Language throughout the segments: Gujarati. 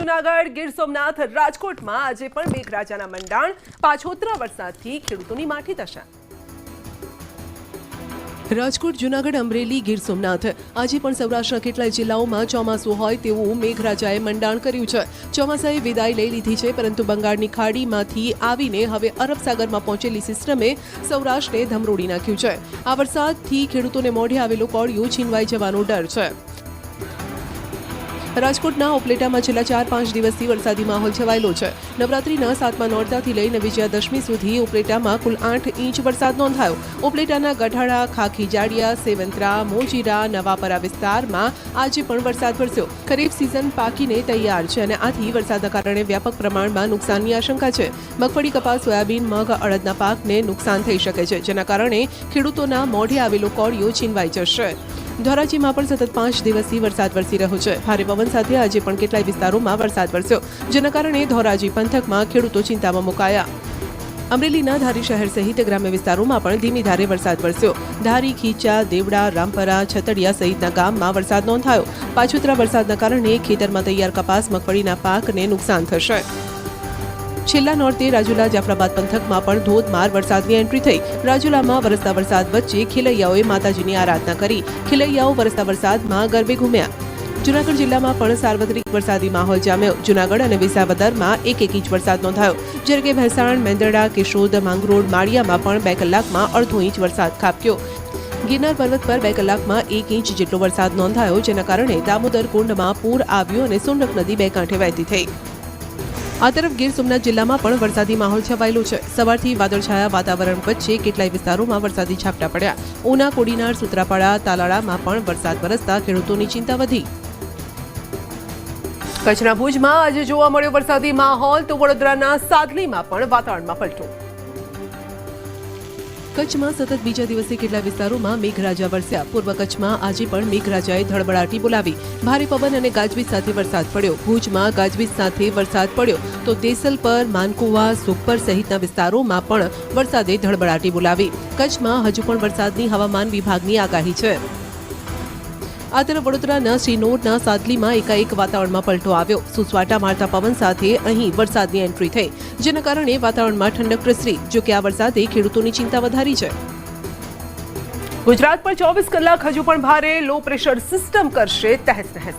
જુનાગઢ ગીર સોમનાથ રાજકોટમાં આજે પણ મેઘરાજાના મંડાણ, પાછોતરા વરસાદથી ખેડૂતોની માઠી દશા રાજકોટ, જૂનાગઢ, અમરેલી, ગીર સોમનાથ. આજે પણ સૌરાષ્ટ્રના કેટલાય જિલ્લાઓમાં ચોમાસું હોય તેવું મેઘરાજાએ મંડાણ કર્યું છે. ચોમાસાએ વિદાય લઈ લીધી છે, પરંતુ બંગાળની ખાડીમાંથી આવીને હવે અરબ સાગરમાં પહોંચેલી સિસ્ટમે સૌરાષ્ટ્રને ધમરોડી નાખ્યું છે. આ વરસાદથી ખેડૂતોને મોઢે આવેલો કોળિયો છીનવાઈ જવાનો ડર છે. રાજકોટના ઉપલેટામાં છેલ્લા ચાર પાંચ દિવસથી વરસાદી માહોલ છવાયેલો છે. નવરાત્રીના સાતમા નોરતાથી લઈને વિજયાદશમી સુધી ઉપલેટામાં કુલ આઠ ઇંચ વરસાદ નોંધાયો. ઉપલેટાના ગઢાડા ખાખી જાડિયા, સેવંતરા, મોજીરા, નવાપરા વિસ્તારમાં આજે પણ વરસાદ વરસ્યો. ખરીફ સિઝન પાકીને તૈયાર છે અને આથી વરસાદના કારણે વ્યાપક પ્રમાણમાં નુકસાનની આશંકા છે. મગફળી, કપાસ, સોયાબીન, મગ, અડદના પાકને નુકસાન થઈ શકે છે, જેના કારણે ખેડૂતોના મોઢે આવેલો કોળિયો છીનવાઈ જશે. ધોરાજીમાં પણ સતત પાંચ દિવસથી વરસાદ વરસી રહ્યો છે. ભારે પવન સાથે આજે પણ કેટલાય વિસ્તારોમાં વરસાદ વરસ્યો, જેના કારણે ધોરાજી પંથકમાં ખેડૂતો ચિંતામાં મુકાયા. અમરેલીના ધારી શહેર સહિત ગ્રામ્ય વિસ્તારોમાં પણ ધીમી ધારે વરસાદ વરસ્યો. ધારી, ખીચા, દેવડા, રામપરા, છતડિયા સહિતના ગામમાં વરસાદ નોંધાયો. પાછોતરા વરસાદના કારણે ખેતરમાં તૈયાર કપાસ, મગફળીના પાકને નુકસાન થશે. છેલ્લા નોરતે રાજુલા જાફરાબાદ પંથકમાં પણ ધોધમાર વરસાદની એન્ટ્રી થઈ. રાજુલામાં વરસતા વરસાદ વચ્ચે ખેલૈયાઓએ માતાજીની આરાધના કરી. ખેલૈયાઓ વરસતા વરસાદમાં ગરબે ઘૂમ્યા. જુનાગઢ જિલ્લામાં પણ સાર્વત્રિક વરસાદી માહોલ જામ્યો. જુનાગઢ અને વિસાવદરમાં એક એક ઇંચ વરસાદ નોંધાયો. જ્યારે કે ભેસાણ, મેંદરડા, કેશોદ, માંગરોળ, માળિયામાં પણ બે કલાકમાં અડધો ઇંચ વરસાદ ખાબક્યો. ગિરનાર પર્વત પર બે કલાકમાં એક ઇંચ જેટલો વરસાદ નોંધાયો, જેના કારણે દામોદર કુંડમાં પૂર આવ્યું અને સુંડક નદી બે કાંઠે વહેતી થઈ. આ તરફ ગીર સોમનાથ જિલ્લામાં પણ વરસાદી માહોલ છવાયેલો છે. સવારથી વાદળછાયા વાતાવરણ વચ્ચે કેટલાય વિસ્તારોમાં વરસાદી છાપટા પડ્યા. ઉના, કોડીનાર, સુત્રાપાડા, તાલાળામાં પણ વરસાદ વરસતા ખેડૂતોની ચિંતા વધી. કચ્છના ભુજમાં આજે જોવા મળ્યો વરસાદી માહોલ તો વડોદરાના સાદલીમાં પણ વાતાવરણમાં પલટો. કચ્છમાં સતત બીજા દિવસે કેટલા વિસ્તારોમાં મેઘરાજા વરસ્યા. પૂર્વ કચ્છમાં આજે પણ મેઘરાજાએ ધડબડાટી બોલાવી. ભારે પવન અને ગાજવીજ સાથે વરસાદ પડ્યો. ભુજમાં ગાજવીજ સાથે વરસાદ પડ્યો. તો દેસલપર માનકુવા સુખપર સહિતના વિસ્તારોમાં પણ વરસાદે ધડબડાટી બોલાવી. કચ્છમાં હજુ પણ વરસાદની હવામાન વિભાગની આગાહી છે. આ તરફ વડોદરાના શ્રીનોરના સાદલીમાં એકાએક વાતાવરણમાં પલટો આવ્યો. સુસવાટા મારતા પવન સાથે અહીં વરસાદની એન્ટ્રી થઈ. જેના કારણે વાતાવરણમાં ઠંડક પ્રસરી જોકે આ વરસાદે ખેડૂતોની ચિંતા વધારી છે. ગુજરાત પર ચોવીસ કલાક હજુ પણ ભારે લો પ્રેશર સિસ્ટમ કરશે તહેસ નહેસ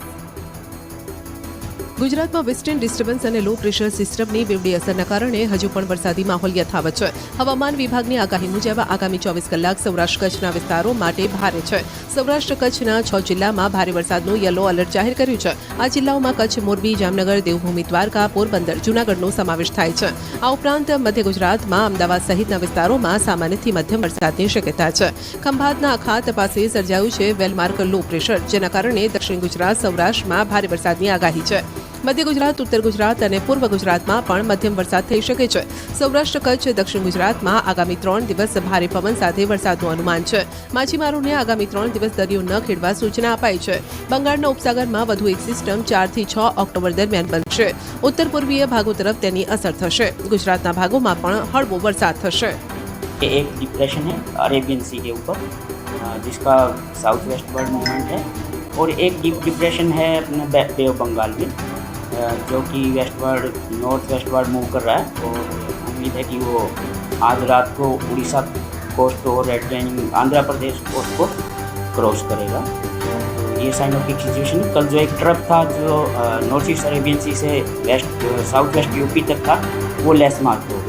ગુજરાતમાં વેસ્ટર્ન ડિસ્ટર્બન્સ અને લો પ્રેશર સિસ્ટમની બેવડી અસરના કારણે હજુ પણ વરસાદી માહોલ યથાવત છે. હવામાન વિભાગની આગાહી મુજબ આગામી ચોવીસ કલાક સૌરાષ્ટ્ર કચ્છના વિસ્તારો માટે ભારે છે. સૌરાષ્ટ્ર કચ્છના છ જિલ્લામાં ભારે વરસાદનું યલો એલર્ટ જાહેર કર્યું છે. આ જિલ્લાઓમાં કચ્છ, મોરબી, જામનગર, દેવભૂમિ, દ્વારકા, પોરબંદર, જૂનાગઢનો સમાવેશ થાય છે. આ ઉપરાંત મધ્ય ગુજરાતમાં અમદાવાદ સહિતના વિસ્તારોમાં સામાન્યથી મધ્યમ વરસાદની શક્યતા છે. ખંભાતના અખાત પાસે સર્જાયું છે વેલમાર્ક લો પ્રેશર જેના કારણે દક્ષિણ ગુજરાત, સૌરાષ્ટ્રમાં ભારે વરસાદની આગાહી છે. મધ્ય ગુજરાત ઉત્તર ગુજરાત અને પૂર્વ ગુજરાતમાં પણ મધ્યમ વરસાદ થઈ શકે છે સૌરાષ્ટ્ર કચ્છ દક્ષિણ ગુજરાતમાં આગામી ત્રણ દિવસ ભારે પવન સાથે વરસાદનું અનુમાન છે માછીમારોને આગામી ત્રણ દિવસ દરિયો ન ખેડવા સૂચના અપાઈ છે બંગાળના ઉપસાગરમાં વધુ એક સિસ્ટમ ચારથી છ ઓક્ટોબર દરમિયાન બનશે ઉત્તર પૂર્વીય ભાગો તરફ તેની અસર થશે ગુજરાતના ભાગોમાં પણ હળવો વરસાદ થશે ये एक डिप्रेशन है अरेबियन सी के ऊपर अ, जिसका साउथ वेस्ट वर्ड मूवमेंट है और एक डीप डिप्रेशन है अपने बे बे ऑफ बंगाल में अ, जो कि वेस्टवर्ड नॉर्थ वेस्टवर्ड मूव कर रहा है और उम्मीद है कि वो आज रात को उड़ीसा कोस्ट और रेड आंध्र प्रदेश कोस्ट को क्रॉस करेगा। ये की सिचुएशन कल जो एक ट्रक था जो नॉर्थ ईस्ट अरेबियन सी से वेस्ट साउथ वेस्ट यूपी तक था, वो लेस मार्क है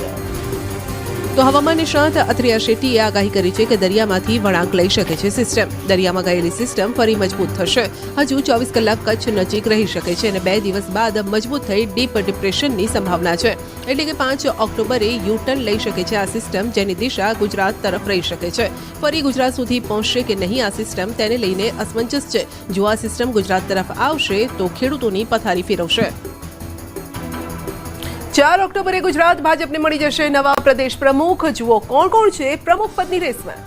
તો હવામાન નિષ્ણાત અત્રિયા શેટ્ટીએ આગાહી કરી છે કે દરિયામાંથી વળાંક લઈ શકે છે સિસ્ટમ. દરિયામાં ગયેલી સિસ્ટમ ફરી મજબૂત થશે. હજુ ચોવીસ કલાક કચ્છ નજીક રહી શકે છે અને બે દિવસ બાદ મજબૂત થઈ ડીપ ડિપ્રેશનની સંભાવના છે. એટલે કે પાંચ ઓક્ટોબરે યુટર્ન લઈ શકે છે આ સિસ્ટમ, જેની દિશા ગુજરાત તરફ રહી શકે છે. ફરી ગુજરાત સુધી પહોંચશે કે નહીં આ સિસ્ટમ, તેને લઈને અસમંજસ છે. જો આ સિસ્ટમ ગુજરાત તરફ આવશે, તો ખેડૂતોની પથારી ફેરવશે. ચાર ઓક્ટોબરે ગુજરાત ભાજપને મળી જશે નવા પ્રદેશ પ્રમુખ. જુઓ કોણ કોણ છે પ્રમુખ પદની રેસમાં.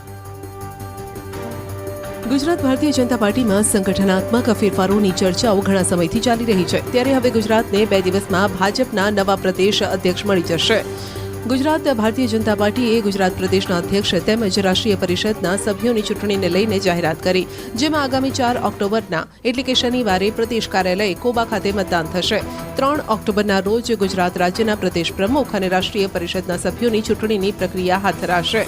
ગુજરાત ભારતીય જનતા પાર્ટીમાં સંગઠનાત્મક ફેરફારોની ચર્ચાઓ ઘણા સમયથી ચાલી રહી છે. ત્યારે હવે ગુજરાતને બે દિવસમાં ભાજપના નવા પ્રદેશ અધ્યક્ષ મળી જશે. ગુજરાત ભારતીય જનતા પાર્ટીએ ગુજરાત પ્રદેશના અધ્યક્ષ તેમજ રાષ્ટ્રીય પરિષદના સભ્યોની ચૂંટણીને લઈને જાહેરાત કરી, જેમાં આગામી ચાર ઓક્ટોબરના, એટલે કે શનિવારે પ્રદેશ કાર્યાલય કોબા ખાતે મતદાન થશે. ત્રણ ઓક્ટોબરના રોજ ગુજરાત રાજ્યના પ્રદેશ પ્રમુખ અને રાષ્ટ્રીય પરિષદના સભ્યોની ચૂંટણીની પ્રક્રિયા હાથ ધરાશે.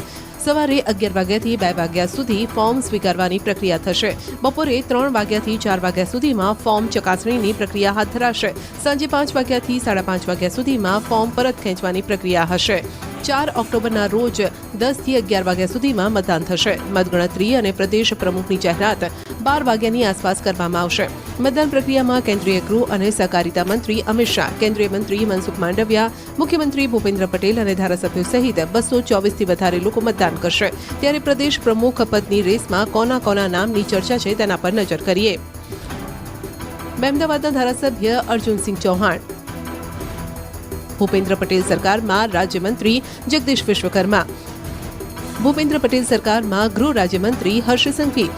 સવારે અગિયાર વાગ્યાથી બે વાગ્યા સુધી ફોર્મ સ્વીકારવાની પ્રક્રિયા થશે. બપોરે ત્રણ વાગ્યાથી ચાર વાગ્યા સુધીમાં ફોર્મ ચકાસણીની પ્રક્રિયા હાથ ધરાશે. સાંજે પાંચ વાગ્યાથી સાડા પાંચ વાગ્યા સુધીમાં ફોર્મ પરત ખેંચવાની પ્રક્રિયા હશે. ચાર ઓક્ટોબરના રોજ દસથી અગિયાર વાગ્યા સુધીમાં મતદાન થશે. મતગણતરી અને પ્રદેશ પ્રમુખની જાહેરાત બાર વાગ્યાની આસપાસ કરવામાં આવશે. મતદાન પ્રક્રિયામાં કેન્દ્રીય ગૃહ અને સહકારિતા મંત્રી અમિત શાહ, કેન્દ્રીય મંત્રી મનસુખ માંડવિયા, મુખ્યમંત્રી ભૂપેન્દ્ર પટેલ અને ધારાસભ્યો સહિત બસો ચોવીસથી વધારે લોકો મતદાન કરશે. ત્યારે પ્રદેશ પ્રમુખ પદની રેસમાં કોના કોના નામની ચર્ચા છે તેના પર નજર કરીએ. અમદાવાદના ધારાસભ્ય અર્જુનસિંહ ચૌહાણ. ભૂપેન્દ્ર પટેલ સરકારમાં રાજ્યમંત્રી જગદીશ વિશ્વકર્મા. ભૂપેન્દ્ર પટેલ સરકારમાં ગૃહ રાજ્યમંત્રી હર્ષ સંઘવી.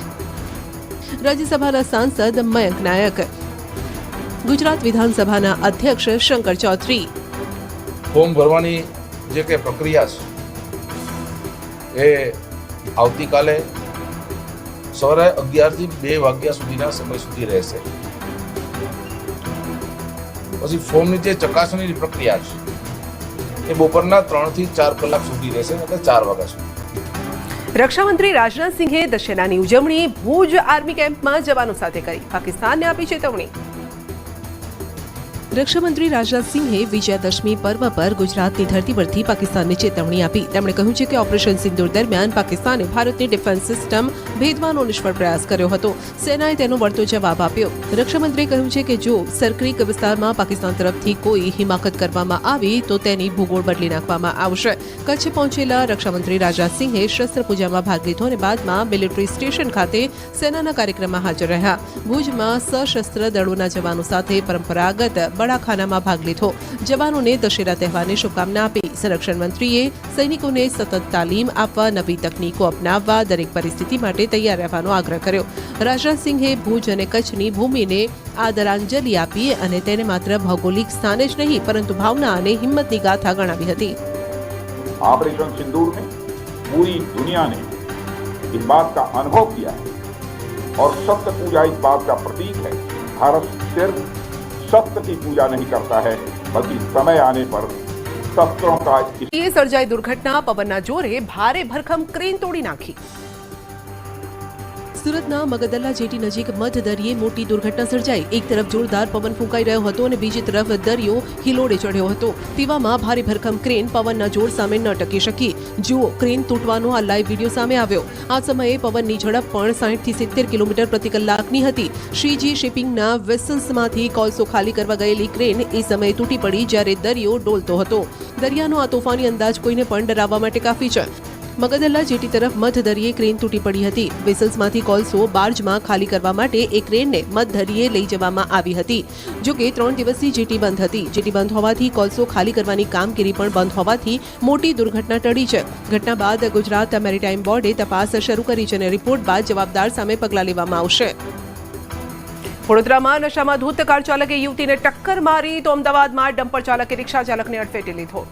રાજ્યસભાના સાંસદ મયંક નાયક, ગુજરાત વિધાનસભાના અધ્યક્ષ શંકર ચૌધરી. ફોર્મ ભરવાની જે કે પ્રક્રિયા છે, એ આવતીકાલે સવારે અગિયારથી બે વાગ્યા સુધીના સમય સુધી રહેશે. પછી ફોર્મની જે ચકાસણીની પ્રક્રિયા છે, એ બપોરના ત્રણથી ચાર કલાક સુધી રહેશે, એટલે ચાર વાગ્યા સુધી. રક્ષામંત્રી રાજનાથસિંહે દશેરાની ઉજવણી ભુજ આર્મી કેમ્પમાં જવાનો સાથે કરી. પાકિસ્તાનને આપી ચેતવણી. રક્ષામંત્રી રાજનાથસિંહે વિજયાદશમી પર્વ પર ગુજરાતની ધરતી પરથી પાકિસ્તાનને ચેતવણી આપી. તેમણે કહ્યું છે કે ઓપરેશન સિંદૂર દરમિયાન પાકિસ્તાને ભારતની ડિફેન્સ સિસ્ટમ ભેદવાનો નિષ્ફળ પ્રયાસ કર્યો હતો. સેનાએ તેનો વળતો જવાબ આપ્યો. રક્ષામંત્રીએ કહ્યું છે કે જો સરક્રિક વિસ્તારમાં પાકિસ્તાન તરફથી કોઈ હિમાકત કરવામાં આવી, તો તેની ભૂગોળ બદલી નાખવામાં આવશે. કચ્છ પહોંચેલા રક્ષામંત્રી રાજનાથસિંહે શસ્ત્ર પૂજામાં ભાગ લીધો અને બાદમાં મિલિટરી સ્ટેશન ખાતે સેનાના કાર્યક્રમમાં હાજર રહ્યા. ભુજમાં સશસ્ત્ર દળોના જવાનો સાથે પરંપરાગત બડાખાનામાં ભાગ લીધો જવાનોને દશેરા તહેવારની શુભકામના આપી સંરક્ષણ મંત્રીએ સૈનિકોને સતત તાલીમ આપવા નવી તકનીકો અપનાવવા દરેક પરિસ્થિતિ માટે તૈયાર રહેવાનો આગ્રહ કર્યો રાજનાથસિંહે ભુજ અને કચ્છની ભૂમિને આદરાંજલિ આપી અને તેને માત્ર ભૌગોલિક સ્થાને જ નહીં પરંતુ ભાવના અને હિંમતની ગાથા ગણાવી હતી ऑपरेशन सिंदूर में पूरी दुनिया ने इस बात का अनुभव किया है और सत्य पूजा इस बात का प्रतीक है भारत सिर्फ सत्य की पूजा नहीं करता है बल्कि समय आने पर शस्त्रों का इस એ સર્જાઈ દુર્ઘટના પવનના જોરે ભારે ભરખમ ક્રેન તોડી નાખી સુરતના મગદલ્લા જેટી નજીક મધ દરિયે મોટી દુર્ઘટના સર્જાઈ. એક તરફ જોરદાર પવન ફૂંકાઈ રહ્યો હતો અને બીજી તરફ દરિયો હિલોડે ચડ્યો હતો. તેવામાં ભારે ભરખમ ક્રેન પવનના જોર સામે ન ટકી શકી. જુઓ, ક્રેન તૂટવાનો આ લાઈવ વીડિયો સામે આવ્યો. આ સમયે પવનની ઝડપ પણ સાઠથી સિત્તેર કિલોમીટર પ્રતિ કલાકની હતી. શ્રીજી શિપિંગના વેસલ્સમાંથી કોલસો ખાલી કરવા ગયેલી ક્રેન એ સમયે તૂટી પડી જ્યારે દરિયો ડોલતો હતો. દરિયાનો આ તોફાની અંદાજ કોઈને પણ ડરાવવા માટે કાફી છે. મગદલ્લા જેટી તરફ મધ દરિયે ક્રેન તૂટી પડી હતી. વેસલ્સમાંથી કોલસો બાર્જમાં ખાલી કરવા માટે એક ક્રેનને મધ દરિયે લઈ જવામાં આવી હતી. જો કે ત્રણ દિવસથી જેટી બંધ હતી. જેટી બંધ હોવાથી કોલસો ખાલી કરવાની કામગીરી પણ બંધ હોવાથી મોટી દુર્ઘટના ટળી છે. ઘટના બાદ ગુજરાત મેરીટાઈમ બોર્ડે તપાસ શરૂ કરી છે અને રિપોર્ટ બાદ જવાબદાર સામે પગલાં લેવામાં આવશે. વડોદરામાં નશામાં ધૂત કાર ચાલકે યુવતીને ટક્કર મારી તો અમદાવાદમાં ડમ્પર ચાલકે રિક્ષા ચાલકને અડફેટે લીધો.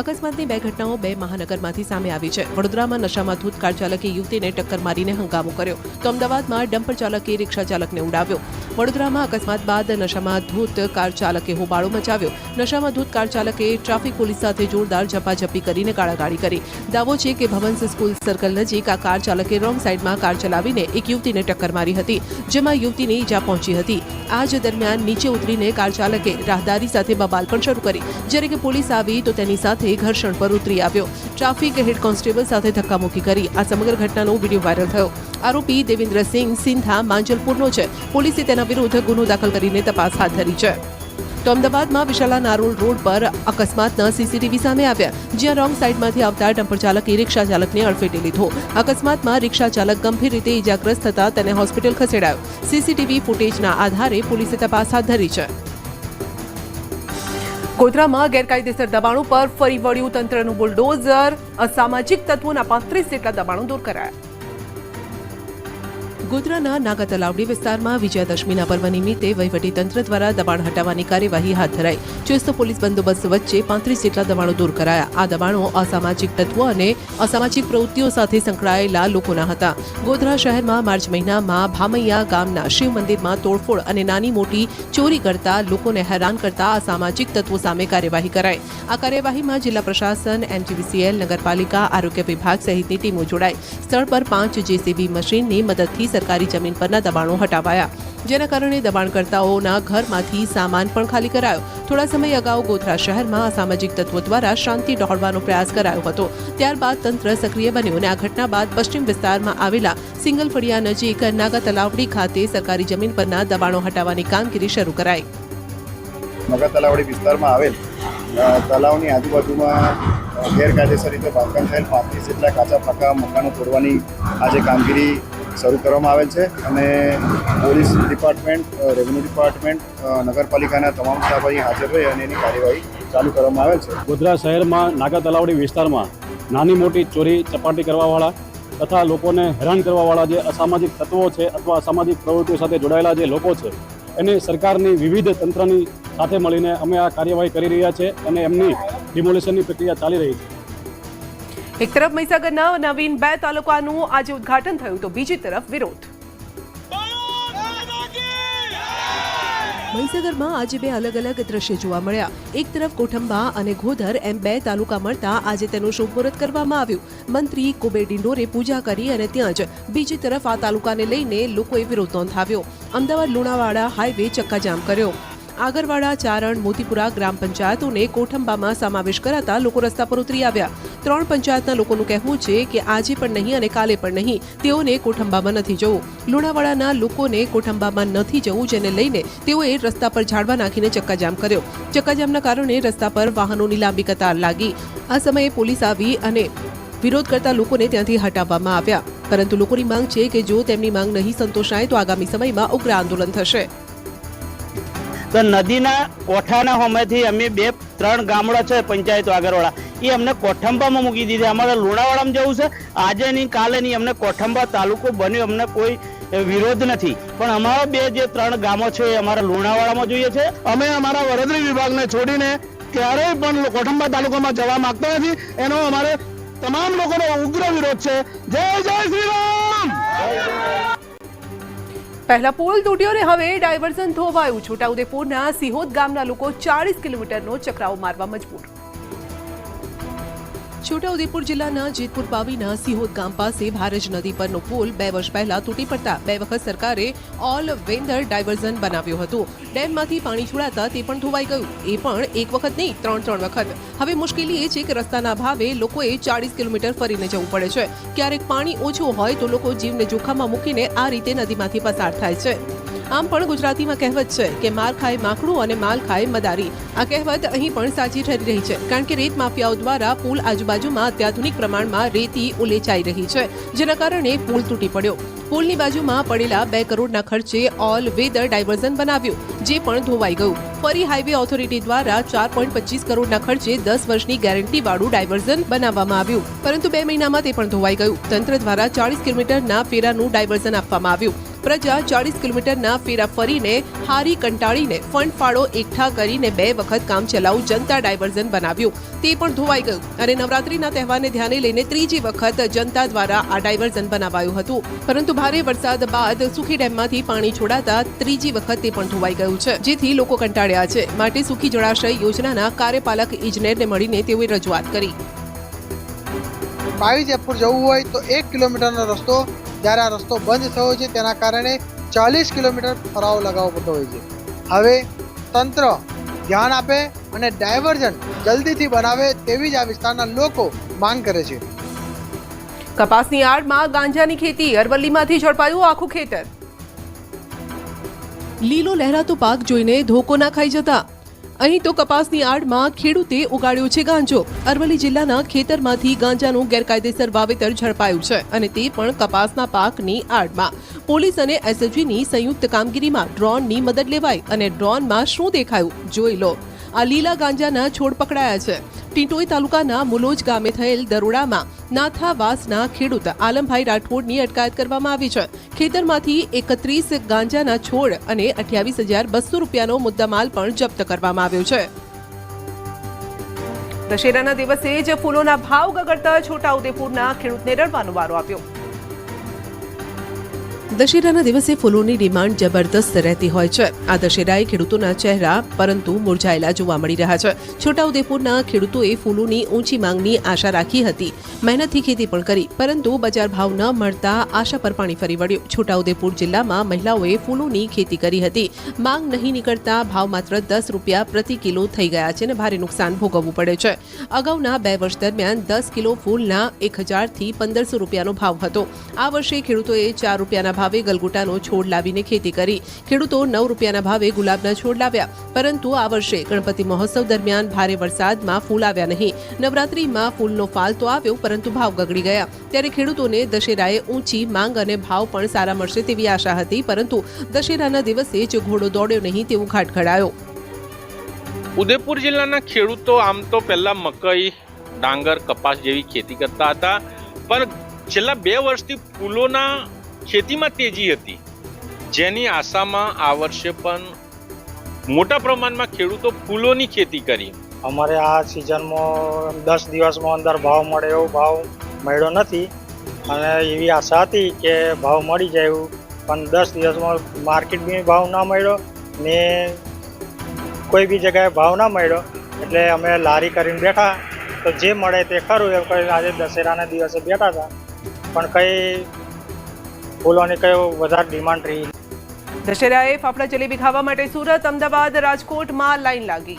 અકસ્માતની બે ઘટનાઓ બે મહાનગરમાંથી સામે આવી છે. વડોદરામાં નશામાં ધૂત કાર ચાલકે યુવતીને ટક્કર મારીને હંગામો કર્યો. તો અમદાવાદમાં ડમ્પર ચાલકે રિક્ષા ચાલકને ઉડાવ્યો. વડોદરામાં અકસ્માત બાદ નશામાં ધૂત કાર ચાલકે હોબાળો મચાવ્યો. નશામાં ધૂત કાર ચાલકે ટ્રાફિક પોલીસ સાથે જોરદાર ઝપાઝપી કરીને ગાળાગાળી કરી. દાવો છે કે ભવંસ સ્કૂલ સર્કલ નજીક આ કાર ચાલકે રોંગ સાઈડમાં કાર ચલાવીને એક યુવતીને ટક્કર મારી હતી, જેમાં યુવતીને ઈજા પહોંચી હતી. આ જ દરમિયાન નીચે ઉતરીને કાર ચાલકે રાહદારી સાથે બબાલ પણ શરૂ કરી. જ્યારે કે પોલીસ આવી તો તેની સાથે ઘર્ષણ પર ઉતરી આવ્યો. ટ્રાફિક હેડ કોન્સ્ટેબલ સાથે ધક્કામુક્કી કરી. આ સમગ્ર ઘટનાનો વીડિયો વાયરલ થયો. આરોપી દેવેન્દ્રસિંહ સિંધા માંજલપુરનો છે. પોલીસે તેના વિરુદ્ધ ગુનો દાખલ કરીને તપાસ હાથ ધરી છે. તો અમદાવાદમાં વિશાલા નારોલ રોડ પર અકસ્માતના સીસીટીવી સામે આવ્યા. જ્યાં રોંગ સાઈડમાંથી આવતા ડમ્પર ચાલકે રિક્ષા ચાલકને અડફેટે લીધો. અકસ્માતમાં રિક્ષા ચાલક ગંભીર રીતે ઇજાગ્રસ્ત થતા તેને હોસ્પિટલ ખસેડાયો. સીસીટીવી ફૂટેજના આધારે પોલીસે તપાસ હાથ ધરી છે. ગોધરામાં ગેરકાયદેસર દબાણો પર ફરી વળ્યું તંત્રનું બુલડોઝર. અસામાજિક તત્વોના પાંત્રીસ જેટલા દબાણો દૂર કરાયા. ગોધરાના નાગા તલાવડી વિસ્તારમાં વિજયાદશમીના પર્વ નિમિત્તે વહીવટીતંત્ર દ્વારા દબાણ હટાવવાની કાર્યવાહી હાથ ધરાઈ. ચુસ્ત પોલીસ બંદોબસ્ત વચ્ચે પાંત્રીસ જેટલા દબાણો દૂર કરાયા. આ દબાણો અસામાજિક તત્વો અને અસામાજિક પ્રવૃત્તિઓ સાથે સંકળાયેલા લોકોના હતા. ગોધરા શહેરમાં માર્ચ મહિનામાં ભામૈયા ગામના શિવ મંદિરમાં તોડફોડ અને નાની મોટી ચોરી કરતા લોકોને હેરાન કરતા અસામાજિક તત્વો સામે કાર્યવાહી કરાઈ. આ કાર્યવાહીમાં જિલ્લા પ્રશાસન એમજીવીસીએલ નગરપાલિકા, આરોગ્ય વિભાગ સહિતની ટીમો જોડાઈ. સ્થળ પર પાંચ જેસીબી મશીનની મદદથી સરકારી જમીન પરના દબાણો હટાવાયા. જેના કારણે દબાણકર્તાઓના ઘરમાંથી સામાન પણ ખાલી કરાયો. થોડા સમય અગાઉ ગોધરા શહેરમાં અસામાજિક તત્વો દ્વારા શાંતિ ડહોળવાનો પ્રયાસ કરાયો હતો. ત્યારબાદ તંત્ર સક્રિય બન્યું અને આ ઘટના બાદ પશ્ચિમ વિસ્તારમાં આવેલા સિંગલ નજીક નાગા તલાવડી ખાતે સરકારી જમીન પરના દબાણો હટાવવાની કામગીરી શરૂ કરાઈ. નગર તલાવડી વિસ્તારમાં આવેલ તલાવની આજુબાજુમાં ગેરકાયદેસર રીતે બાંધકામ થયેલ પાંત્રીસ જેટલા કાચા પાકા મકાનો તોડવાની આજે કામગીરી શરૂ કરવામાં આવેલ છે અને પોલીસ ડિપાર્ટમેન્ટ રેવન્યુ ડિપાર્ટમેન્ટ નગરપાલિકાના તમામ સ્ટાફ અહીં હાજર રહી અને એની કાર્યવાહી ચાલુ કરવામાં આવેલ છે. ગોધરા શહેરમાં નાગા તલાવડી વિસ્તારમાં નાની મોટી ચોરી ચપાટી કરવાવાળા તથા લોકોને હેરાન કરવાવાળા જે અસામાજિક તત્વો છે અથવા અસામાજિક પ્રવૃત્તિઓ સાથે જોડાયેલા જે લોકો છે, એને સરકારની વિવિધ તંત્રની સાથે મળીને અમે આ કાર્યવાહી કરી રહ્યા છે અને એમની ડિમોલિશનની પ્રક્રિયા ચાલી રહી છે. એક તરફ મહીસાગરના નવીન બે તાલુકાનું આજે ઉદ્ઘાટન થયું તો બીજી તરફ વિરોધ. મહીસાગરમાં આજે બે અલગ અલગ દ્રશ્ય જોવા મળ્યા. એક તરફ કોઠંબા અને ગોધર એમ બે તાલુકા મળતા આજે તેનું શુભમુહૂર્ત કરવામાં આવ્યું. મંત્રી કુબેર ડિંડોરે પૂજા કરી અને ત્યાં જ બીજી તરફ આ તાલુકાને લઈને લોકોએ વિરોધ નોંધાવ્યો. અમદાવાદ લુણાવાડા હાઈવે ચક્કાજામ કર્યો. આગરવાડા, ચારણ, મોતીપુરા ગ્રામ પંચાયતોને કોઠંબામાં સમાવેશ કરાતા લોકો રસ્તા પર ઉતરી આવ્યા. ત્રણ પંચાયતના લોકોનું કહેવું છે કે આજે પણ નહીં અને કાલે પણ નહીં. તેઓને કોઠંબામાં નથી જવું. લુણાવાડાના લોકોને કોઠંબામાં નથી જવું, જેને લઈને તેઓએ રસ્તા પર ઝાડવા નાખીને ચક્કાજામ કર્યો. ચક્કાજામના કારણે રસ્તા પર વાહનોની લાંબી કતાર લાગી. આ સમયે પોલીસ આવી અને વિરોધ કરતા લોકોને ત્યાંથી હટાવવામાં આવ્યા. પરંતુ લોકોની માંગ છે કે જો તેમની માંગ નહીં સંતોષાય, તો આગામી સમયમાં ઉગ્ર આંદોલન થશે. તો નદીના કોઠાના હોમેથી અમે બે, ત્રણ ગામડા છે પંચાયતો આગળવાળા એ અમને કોઠંબામાં મૂકી દીધી. અમારે લુણાવાડામાં જવું છે. આજે નહીં, કાલે નહીં, અમને કોઠંબા તાલુકો બન્યો. અમને કોઈ વિરોધ નથી. પણ અમારા બે જે ત્રણ ગામો છે, એ અમારા લુણાવાડામાં જોઈએ છે. અમે અમારા વરદરી વિભાગને છોડીને ક્યારેય પણ કોઠંબા તાલુકામાં જવા માંગતા નથી. એનો અમારે તમામ લોકોનો ઉગ્ર વિરોધ છે. જય જય શ્રી રામ! પહેલા પુલ તૂટ્યો ને હવે ડાયવર્ઝન ધોવાયું. છોટાઉદેપુરના સિહોદ ગામના લોકો ચાળીસ કિલોમીટરનો ચકરાવો મારવા મજબૂર. છોટાઉદેપુર જિલ્લાના જેતપુર પાવીના સિહોદ ગામ પાસે ભારજ નદી પરનો પુલ બે વર્ષ પહેલા તૂટી પડતા બે વખત સરકારે ઓલ વેન્ધર ડાયવર્ઝન બનાવ્યું હતું. ડેમમાંથી પાણી છોડાતા તે પણ ધોવાઈ ગયું. એ પણ એક વખત નહીં, ત્રણ ત્રણ વખત. હવે મુશ્કેલી એ છે કે રસ્તાના ભાવે લોકોએ ચાળીસ કિલોમીટર ફરીને જવું પડે છે. ક્યારેક પાણી ઓછું હોય તો લોકો જીવને જોખમમાં મૂકીને આ રીતે નદીમાંથી પસાર થાય છે. આમ પણ ગુજરાતીમાં કહેવત છે કે માર ખાય માકડું અને માલ ખાય મદારી. આ કહેવત અહીં પણ સાચી ઠરી રહી છે. કારણ કે રેત માફિયાઓ દ્વારા પુલ આજુબાજુમાં અત્યાધુનિક પ્રમાણમાં રેતી ઉલેચાઈ રહી છે, જેના કારણે પુલ તૂટી પડ્યો. પુલની બાજુમાં પડેલા બે કરોડના ખર્ચે ઓલ વેધર ડાયવર્ઝન બનાવ્યું, જે પણ ધોવાઈ ગયું. ફરી હાઈવે ઓથોરિટી દ્વારા ચાર પોઈન્ટ પચીસ કરોડના ખર્ચે દસ વર્ષની ગેરંટી વાળું ડાયવર્ઝન બનાવવામાં આવ્યું. પરંતુ બે મહિનામાં તે પણ ધોવાઈ ગયું. તંત્ર દ્વારા ચાળીસ કિલોમીટરના ફેરાનું ડાયવર્ઝન આપવામાં આવ્યું. પ્રજા ચાળીસ કિલોમીટરના ફેરા ફરીને હારી કંટાળીને ફંડ ફાળો એકઠા કરીને બે વખત કામ ચલાઉ જનતા ડાયવર્ઝન બનાવ્યું. તે પણ ધોવાઈ ગયું અને નવરાત્રીના તહેવારને ધ્યાને લઈને ત્રીજી વખત જનતા દ્વારા આ ડાયવર્ઝન બનાવાયું હતું. પરંતુ ભારે વરસાદ બાદ સુખી ડેમમાંથી પાણી છોડાતા ત્રીજી વખત તે પણ ધોવાઈ ગયું છે. જેથી લોકો કંટાળ્યા છે. માટે સુખી જળાશય યોજનાના કાર્યપાલક ઇજનેરને મળીને તેઓએ રજૂઆત કરી. પાવી જયપુર જવું હોય તો એક કિલોમીટરનો રસ્તો જ્યારે આ રસ્તો બંધ થયો છે, તેના કારણે ચાલીસ કિલોમીટર ફરાવો લગાવવો પડતો હોય છે. હવે તંત્ર ધ્યાન આપે અને ડાયવર્ઝન જલ્દીથી બનાવે તેવી જ આ વિસ્તારના લોકો માંગ કરે છે. કપાસની આડમાં ગાંજાની ખેતી, અરવલ્લીમાંથી ઝડપાયું આખું ખેતર. લીલો લહેરાતો પાક જોઈને ધોકો ના ખાઈ જતા અહીં તો કપાસની આડમાં ખેડૂતે ઉગાડ્યો છે ગાંજો. અરવલ્લી જિલ્લાના ખેતરમાંથી ગાંજાનું ગેરકાયદેસર વાવેતર ઝડપાયું છે અને તે પણ કપાસના પાકની આડમાં. પોલીસ અને એસએસજીની સંયુક્ત કામગીરીમાં ડ્રોનની મદદ લેવાઈ અને ડ્રોનમાં શું દેખાયું, જોઈ લો. આ લીલા ગાંજાના છોડ પકડાયા છે. ટીંટોઈ તાલુકાના મુલોજ ગામે થયેલ દરોડામાં નાથાવાસના ખેડૂત આલમભાઈ રાઠોડની અટકાયત કરવામાં આવી છે. ખેતરમાંથી એકત્રીસ ગાંજાના છોડ અને અઠ્યાવીસ હજાર બસો રૂપિયાનો મુદ્દામાલ પણ જપ્ત કરવામાં આવ્યો છે. દશેરાના દિવસે જ ફૂલોના ભાવ ગગડતા છોટાઉદેપુરના ખેડૂતને રડવાનો વારો આપ્યો. દશેરાના દિવસે ફૂલોની ડિમાન્ડ જબરદસ્ત રહેતી હોય છે. આ દશેરાએ ખેડૂતોના ચહેરા પરંતુ મુરઝાયેલા જોવા મળી રહ્યા છે. છોટાઉદેપુરના ખેડૂતોએ ફૂલોની ઊંચી માંગની આશા રાખી હતી. મહેનતથી ખેતી પણ કરી, પરંતુ બજાર ભાવ ન મળતા આશા પર પાણી ફરી વળ્યું. છોટાઉદેપુર જિલ્લામાં મહિલાઓએ ફૂલોની ખેતી કરી હતી. માંગ નહીં નીકળતા ભાવ માત્ર દસ રૂપિયા પ્રતિ કિલો થઈ ગયા છે અને ભારે નુકસાન ભોગવવું પડે છે. અગાઉના બે વર્ષ દરમિયાન દસ કિલો ફૂલના એક હજારથી પંદરસો રૂપિયાનો ભાવ હતો. આ વર્ષે ખેડૂતોએ ચાર રૂપિયાના ભાવે ગલગોટાનો છોડ લાવીને ખેતી કરી. ખેડૂતો નવ રૂપિયાના ભાવે ગુલાબના છોડ લાવ્યા. પરંતુ આ વર્ષે ગણપતિ મહોત્સવ દરમિયાન ભારે વરસાદમાં ફૂલ આવ્યા નહીં. નવરાત્રીમાં ફૂલનો ફાલ તો આવ્યો, પરંતુ ભાવ ગગડી ગયા. ત્યારે ખેડૂતોને દશેરાએ ઊંચી માંગ અને ભાવ પણ સારા મળશે તેવી આશા હતી, પરંતુ દશેરાના દિવસે જ ઘોડો દોડ્યો નહીં, તેવું ઘાટ ઘડાયો. ઉદયપુર જિલ્લાના ખેડૂતો આમ તો પહેલા મકઈ, ડાંગર, કપાસ જેવી ખેતી કરતા હતા. પણ છેલ્લા બે વર્ષથી ફૂલોના ખેતીમાં તેજી હતી. જેની આશામાં આ વર્ષે પણ મોટા પ્રમાણમાં ખેડૂતો ફૂલોની ખેતી કરી. અમારે આ સિઝનમાં દસ દિવસમાં અંદર ભાવ મળે એવો ભાવ મળ્યો નથી. અને એવી આશા હતી કે ભાવ મળી જાય એવું. પણ દસ દિવસમાં માર્કેટ બી ભાવ ના મળ્યો ને કોઈ બી જગ્યાએ ભાવ ના મળ્યો. એટલે અમે લારી કરીને બેઠા. તો જે મળે તે ખરું એમ કરીને આજે દશેરાના દિવસે બેઠા હતા. પણ કંઈ ફૂલોની કંઈ વધારે ડિમાન્ડ રહી દશેરાએ ફાફડા જલેબી ખાવા માટે સુરત અમદાવાદ રાજકોટમાં લાઈન લાગી.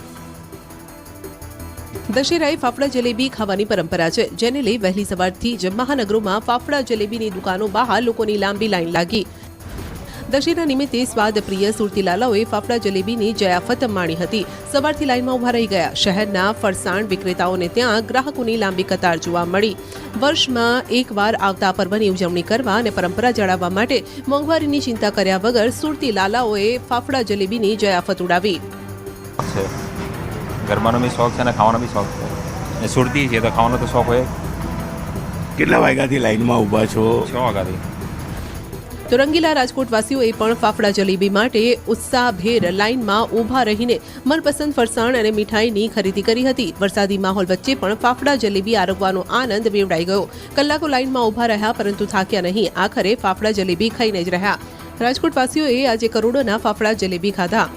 દશેરાએ ફાફડા જલેબી ખાવાની પરંપરા છે જેને લઈ વહેલી સવારથી જ મહાનગરોમાં ફાફડા જલેબીની દુકાનો બહાર લોકોની લાંબી લાઈન લાગી. દશેરા નિમિત્તે સ્વાદ પ્રિય સુરતી લાલાઓએ ફાફડા જલેબીની જયાફત માણી હતી. સવારથી લાઈનમાં ઊભા રહી ગયા. શહેરના ફરસાણ વિક્રેતાઓને ત્યાં ગ્રાહકોની લાંબી કતાર જોવા મળી. વર્ષમાં એકવાર આવતા પર્વની ઉજવણી કરવા અને પરંપરા જાળવવા માટે મોંઘવારીની ચિંતા કર્યા વગર સુરતી લાલાઓએ ફાફડા જલેબીની જયાફત ઉડાવી. છે. ગરબાનો બી શોખ છે અને ખાવાનો બી શોખ છે. ને સુરતી છે તો ખાવાનો તો શોખ હોય કેટલા વાગ્યાથી લાઈનમાં ઊભા છો? છ વાગ્યાથી. તો રંગીલા રાજકોટવાસીઓએ પણ ફાફડા જલેબી માટે ઉત્સાહભેર લાઇનમાં ઊભા રહીને મનપસંદ ફરસાણ અને મીઠાઈની ખરીદી કરી હતી. વરસાદી માહોલ વચ્ચે પણ ફાફડા જલેબી આરોગવાનો આનંદ વેવડાઈ ગયો. કલાકો લાઇનમાં ઊભા રહ્યા પરંતુ થાક્યા નહીં. આખરે ફાફડા જલેબી ખાઈને જ રહ્યા. રાજકોટવાસીઓએ આજે કરોડોના ફાફડા જલેબી ખાધા.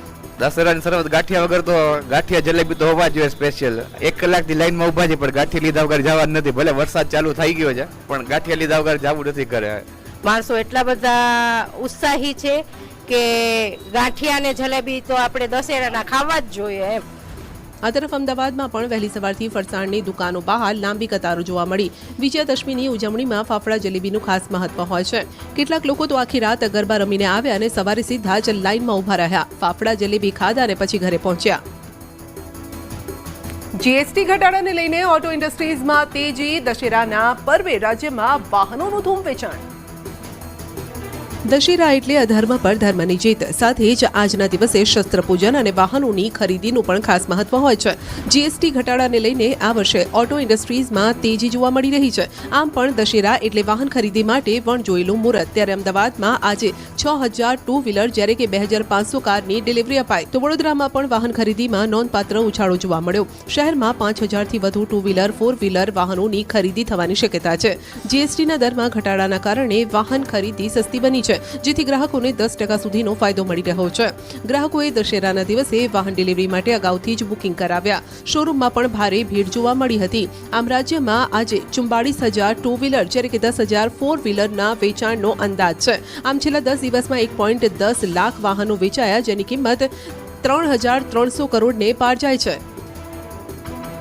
દશેરાની શરૂઆત ગાંઠિયા વગર તો ગાંઠિયા જલેબી તો હોવા જોઈએ સ્પેશિયલ એક કલાકથી લાઈનમાં ઊભા છે, પણ ગાંઠિયા લીધા વગર જવા નથી. ભલે વરસાદ ચાલુ થઈ ગયો છે, પણ ગાંઠિયા લીધા વગર જવું નથી કરે માણસો એટલા બધા ઉત્સાહી છે કે ગાંઠિયા અને જલેબી તો આપણે દશેરાના ખાવા જ જોઈએ એમ. આ તરફ અમદાવાદમાં પણ વહેલી સવારથી ફરસાણની દુકાનો બહાર લાંબી કતારો જોવા મળી. વિજયાદશમીની ઉજવણીમાં ફાફડા જલેબીનું ખાસ મહત્વ હોય છે. કેટલાક લોકો તો આખી રાત ગરબા રમીને આવ્યા અને સવારે સીધા જ લાઇનમાં ઊભા રહ્યા. ફાફડા જલેબી ખાધા અને પછી ઘરે પહોંચ્યા. જીએસટી ઘટાડાને લઈને ઓટો ઇન્ડસ્ટ્રીઝમાં તેજી દશેરાના પર્વે રાજ્યમાં વાહનોનું ધૂમ વેચાણ. દશેરા એટલે અધર્મ પર ધર્મની જીત. સાથે જ આજના દિવસે શસ્ત્ર પૂજન અને વાહનોની ખરીદીનું પણ ખાસ મહત્વ હોય છે. જીએસટી ઘટાડાને લઈને આ વર્ષે ઓટો ઇન્ડસ્ટ્રીઝમાં તેજી જોવા મળી રહી છે. આમ પણ દશેરા એટલે વાહન ખરીદી માટે પણ જોયેલું મુહૂર્ત. ત્યારે અમદાવાદમાં આજે છ હજાર ટુ વ્હીલર જ્યારે કે બે હજાર પાંચસો કારની ડિલિવરી અપાઈ. તો વડોદરામાં પણ વાહન ખરીદીમાં નોંધપાત્ર ઉછાળો જોવા મળ્યો. શહેરમાં પાંચ હજારથી વધુ ટુ વ્હીલર ફોર વ્હીલર વાહનોની ખરીદી થવાની શક્યતા છે. જીએસટીના દરમાં ઘટાડાના કારણે વાહન ખરીદી સસ્તી બની છે. જેથી ગ્રાહકોને દસ ટકા સુધીનો ફાયદો મળી રહ્યો છે. ગ્રાહકોએ દશેરાના દિવસે વાહન ડિલિવરી માટે અગાઉથી જ બુકિંગ કરાવ્યા. શોરૂમમાં પણ ભારે ભીડ જોવા મળી હતી. આમ રાજ્યમાં આજે ચુમ્બાળીસ હજાર ટુ વ્હીલર જ્યારે કે દસ હજાર ફોર વ્હીલરના વેચાણનો અંદાજ છે. આમ છેલ્લા દસ દિવસમાં એક પોઈન્ટ દસ લાખ વાહનો વેચાયા, જેની કિંમત ત્રણ હજાર ત્રણસો કરોડને પાર જાય છે.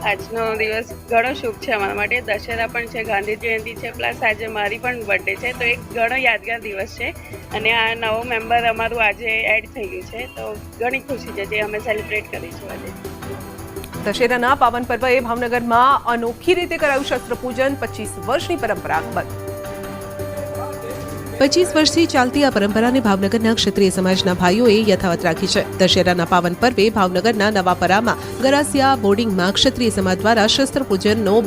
આજનો દિવસ ઘણો શુભ છે અમારા માટે. દશેરા પણ છે, ગાંધી જયંતિ છે, પ્લસ આજે મારી પણ બર્થડે છે. તો એક ઘણો યાદગાર દિવસ છે અને આ નવો મેમ્બર અમારું આજે એડ થઈ ગયું છે. તો ઘણી ખુશી છે જે અમે સેલિબ્રેટ કરીશું આજે. દશેરાના પાવન પર્વએ ભાવનગરમાં અનોખી રીતે કરાયું શસ્ત્ર પૂજન પચીસ વર્ષની પરંપરા અકબંધ પચીસ વર્ષથી ચાલતી આ પરંપરાને ભાવનગરના ક્ષત્રિય સમાજના ભાઈઓએ યથાવત રાખી છે. દશેરાના પાવન પર્વે ભાવનગરના નવાપરામાં ગરાસિયા બોર્ડિંગમાં ક્ષત્રિય સમાજ દ્વારા શસ્ત્ર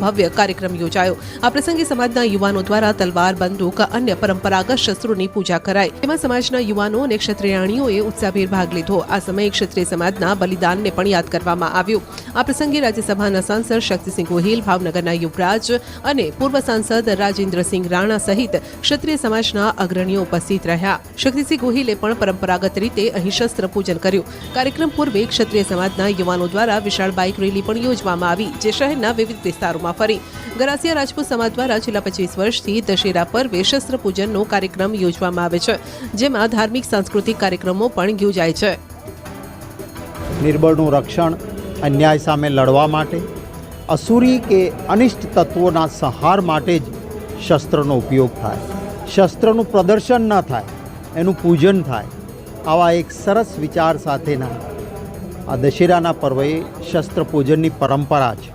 ભવ્ય કાર્યક્રમ યોજાયો. આ પ્રસંગે સમાજના યુવાનો દ્વારા તલવાર, બંદૂક, અન્ય પરંપરાગત શસ્ત્રોની પૂજા કરાઈ. તેમાં સમાજના યુવાનો અને ક્ષત્રિયાણીઓએ ઉત્સાહભેર ભાગ લીધો. આ સમયે ક્ષત્રિય સમાજના બલિદાનને પણ યાદ કરવામાં આવ્યું. આ પ્રસંગે રાજ્યસભાના સાંસદ શક્તિસિંહ ગોહિલ, ભાવનગરના યુવરાજ અને પૂર્વ સાંસદ રાજેન્દ્રસિંહ રાણા સહિત ક્ષત્રિય સમાજના અગ્રણીઓ ઉપસ્થિત રહ્યા. શક્તિસિંહ ગોહિલે પણ પરંપરાગત રીતે અહીં શસ્ત્ર પૂજન કર્યું. કાર્યક્રમ પૂર્વે ક્ષત્રિય સમાજના યુવાનો દ્વારા વિશાળ બાઇક રેલી પણ યોજવામાં આવી, જે શહેરના વિવિધ વિસ્તારોમાં ફરી. ગરાસિયા રાજપૂત સમાજ દ્વારા છેલ્લા પચીસ વર્ષથી દશેરા પર્વે શસ્ત્ર પૂજનનો કાર્યક્રમ યોજવામાં આવે છે, જેમાં ધાર્મિક સાંસ્કૃતિક કાર્યક્રમો પણ યોજાય છે. નિર્બળનું રક્ષણ, અન્યાય સામે લડવા માટે, અસુરી કે અનિષ્ટ તત્વોના સંહાર માટે જ શસ્ત્રનો ઉપયોગ થાય. શસ્ત્રનું પ્રદર્શન ન થાય, એનું પૂજન થાય, આવા એક સરસ વિચાર સાથેના આ દશેરાના પર્વે શસ્ત્ર પૂજનની પરંપરા છે.